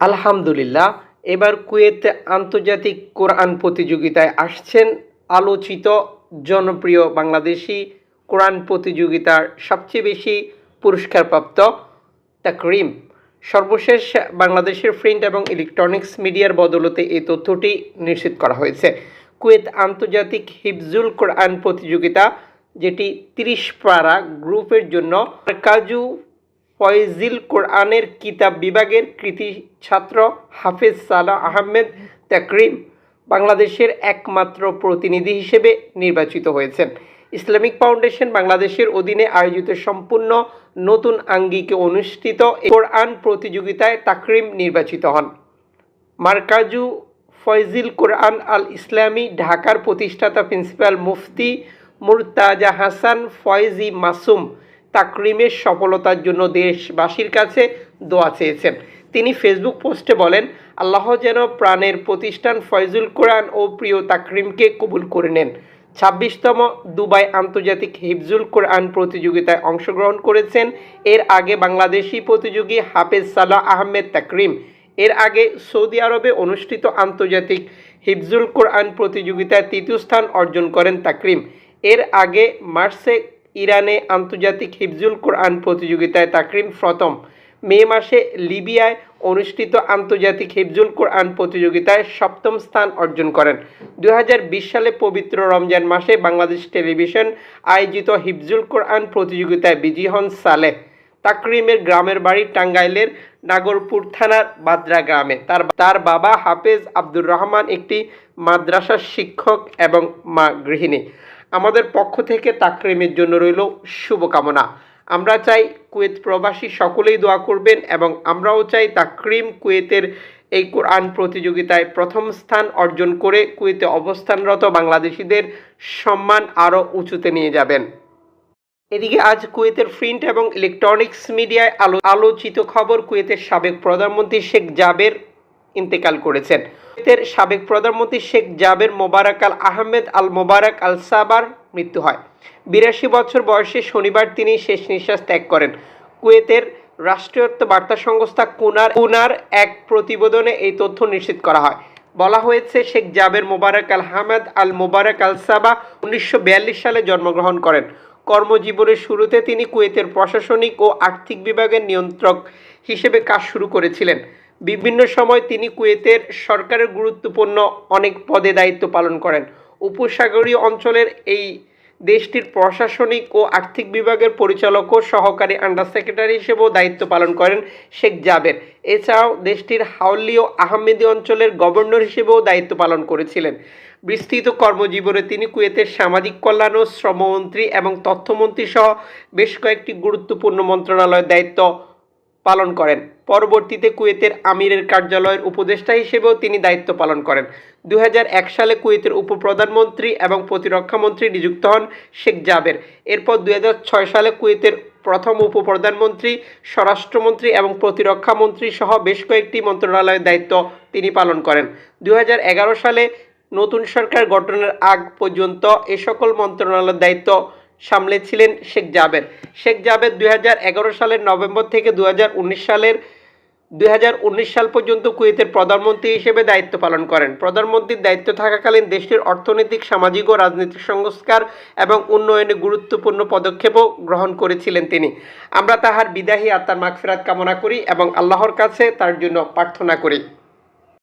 আলহামদুলিল্লাহ, এবার কুয়েতে আন্তর্জাতিক কোরআন প্রতিযোগিতায় আসছেন আলোচিত জনপ্রিয় বাংলাদেশি কোরআন প্রতিযোগিতার সবচেয়ে বেশি পুরস্কারপ্রাপ্ত তাকরিম। সর্বশেষ বাংলাদেশের প্রিন্ট এবং ইলেকট্রনিক্স মিডিয়ার বদলতে এই তথ্যটি নিশ্চিত করা হয়েছে। কুয়েত আন্তর্জাতিক হিফজুল কোরআন প্রতিযোগিতা, যেটি তিরিশ পাড়া গ্রুপের জন্য কাজু ফয়জিল কোরআনের কিতাব বিভাগের কৃতি ছাত্র হাফেজ সালাহ আহমেদ তাকরিম বাংলাদেশের একমাত্র প্রতিনিধি হিসেবে নির্বাচিত হয়েছেন। ইসলামিক ফাউন্ডেশন বাংলাদেশের অধীনে আয়োজিত সম্পূর্ণ নতুন আঙ্গিকে অনুষ্ঠিত কোরআন প্রতিযোগিতায় তাকরিম নির্বাচিত হন। মার্কাজু ফয়জিল কোরআন আল ইসলামী ঢাকার প্রতিষ্ঠাতা প্রিন্সিপাল মুফতি মুরতাজা হাসান ফয়েজি মাসুম তাকরিমের সফলতার জন্য দেশবাসীর কাছে দোয়া চেয়েছেন। তিনি ফেসবুক পোস্টে বলেন, আল্লাহ যেন প্রাণের প্রতিষ্ঠান ফয়জুল কোরআন ও প্রিয় তাকরিমকে কবুল করে নেন। ছাব্বিশতম দুবাই আন্তর্জাতিক হিফজুল কোরআন প্রতিযোগিতায় অংশগ্রহণ করেছেন। এর আগে বাংলাদেশি প্রতিযোগী হাফেজ সালাহ আহমেদ তাকরিম। এর আগে সৌদি আরবে অনুষ্ঠিত আন্তর্জাতিক হিফজুল কোরআন প্রতিযোগিতায় তৃতীয় স্থান অর্জন করেন তাকরিম। এর আগে মার্সে ইরানে আন্তর্জাতিক হিফজুল কোরআন প্রতিযোগিতায় তাকরিম প্রথম মে মাসে লিবিয়ায় অনুষ্ঠিত আন্তর্জাতিক হিফজুল কোরআন প্রতিযোগিতায় সপ্তম স্থান অর্জন করেন। দু হাজার বিশ সালে পবিত্র রমজান মাসে বাংলাদেশ টেলিভিশন আয়োজিত হিফজুল কোরআন প্রতিযোগিতায় বিজয়ী হন সালেহ। তাকরিমের গ্রামের বাড়ি টাঙ্গাইলের নাগরপুর থানার বাদ্রা গ্রামে। তার তার বাবা হাফেজ আব্দুর রহমান একটি মাদ্রাসার শিক্ষক এবং মা গৃহিণী। আমাদের পক্ষ থেকে তাকরিমের জন্য রইল শুভকামনা। আমরা চাই কুয়েত প্রবাসী সকলেই দোয়া করবেন এবং আমরাও চাই তাকরিম কুয়েতের এই কোরআন প্রতিযোগিতায় প্রথম স্থান অর্জন করে কুয়েতে অবস্থানরত বাংলাদেশিদের সম্মান আরও উঁচুতে নিয়ে যাবেন। এদিকে আজ কুয়েতের প্রিন্ট এবং ইলেকট্রনিক্স মিডিয়ায় আলো আলোচিত খবর কুয়েতের সাবেক প্রধানমন্ত্রী শেখ জাবের ইন্তেকাল করেছেন। কুয়েতের সাবেক প্রধানমন্ত্রী শেখ জাবের মোবারক আল আহমেদ আল মোবারক আল সাবার মৃত্যু হয়। বিরাশি বছর বয়সে শনিবার তিনি শেষ নিঃশ্বাস ত্যাগ করেন। কুয়েতের রাষ্ট্রীয়ত্ব বার্তা সংস্থা কুনার কুনার এক প্রতিবেদনে এই তথ্য নিশ্চিত করা হয়। বলা হয়েছে, শেখ জাবের মোবারক আল হামেদ আল মোবারক আল সাবা উনিশশো বিয়াল্লিশ সালে জন্মগ্রহণ করেন। কর্মজীবনের শুরুতে তিনি কুয়েতের প্রশাসনিক ও আর্থিক বিভাগের নিয়ন্ত্রক হিসেবে কাজ শুরু করেছিলেন। বিভিন্ন সময় তিনি কুয়েতের সরকারের গুরুত্বপূর্ণ অনেক পদে দায়িত্ব পালন করেন। উপসাগরীয় অঞ্চলের এই দেশটির প্রশাসনিক ও আর্থিক বিভাগের পরিচালক ও সহকারী আন্ডার সেক্রেটারি হিসেবেও দায়িত্ব পালন করেন শেখ জাবের। এছাড়াও দেশটির হাওলি ও আহমেদি অঞ্চলের গভর্নর হিসেবেও দায়িত্ব পালন করেছিলেন। বিস্তৃত কর্মজীবনে তিনি কুয়েতের সামাজিক কল্যাণ ও শ্রমমন্ত্রী এবং তথ্যমন্ত্রী সহ বেশ কয়েকটি গুরুত্বপূর্ণ মন্ত্রণালয়ের দায়িত্ব পালন করেন। পরবর্তীতে কুয়েতের আমিরের কার্যালয়ের উপদেষ্টা হিসেবেও তিনি দায়িত্ব পালন করেন। দু হাজার এক সালে কুয়েতের উপপ্রধানমন্ত্রী এবং প্রতিরক্ষামন্ত্রী নিযুক্ত হন শেখ জাবের। এরপর দু হাজার ছয় সালে কুয়েতের প্রথম উপপ্রধানমন্ত্রী, স্বরাষ্ট্রমন্ত্রী এবং প্রতিরক্ষামন্ত্রী সহ বেশ কয়েকটি মন্ত্রণালয়ের দায়িত্ব তিনি পালন করেন। দু হাজার এগারো সালে নতুন সরকার গঠনের আগ পর্যন্ত এ সকল মন্ত্রণালয়ের দায়িত্ব সামলেছিলেন শেখ জাবের। শেখ জাবের দুই সালের নভেম্বর থেকে দু হাজার উনিশ সালের দুই হাজার উনিশ সাল পর্যন্ত কুয়েতের প্রধানমন্ত্রী হিসেবে দায়িত্ব পালন করেন। প্রধানমন্ত্রীর দায়িত্ব থাকাকালীন দেশটির অর্থনৈতিক, সামাজিক ও রাজনৈতিক সংস্কার এবং উন্নয়নে গুরুত্বপূর্ণ পদক্ষেপও গ্রহণ করেছিলেন তিনি। আমরা তাহার বিদায়ী আত্মার মাগফিরাত কামনা করি এবং আল্লাহর কাছে তার জন্য প্রার্থনা করি।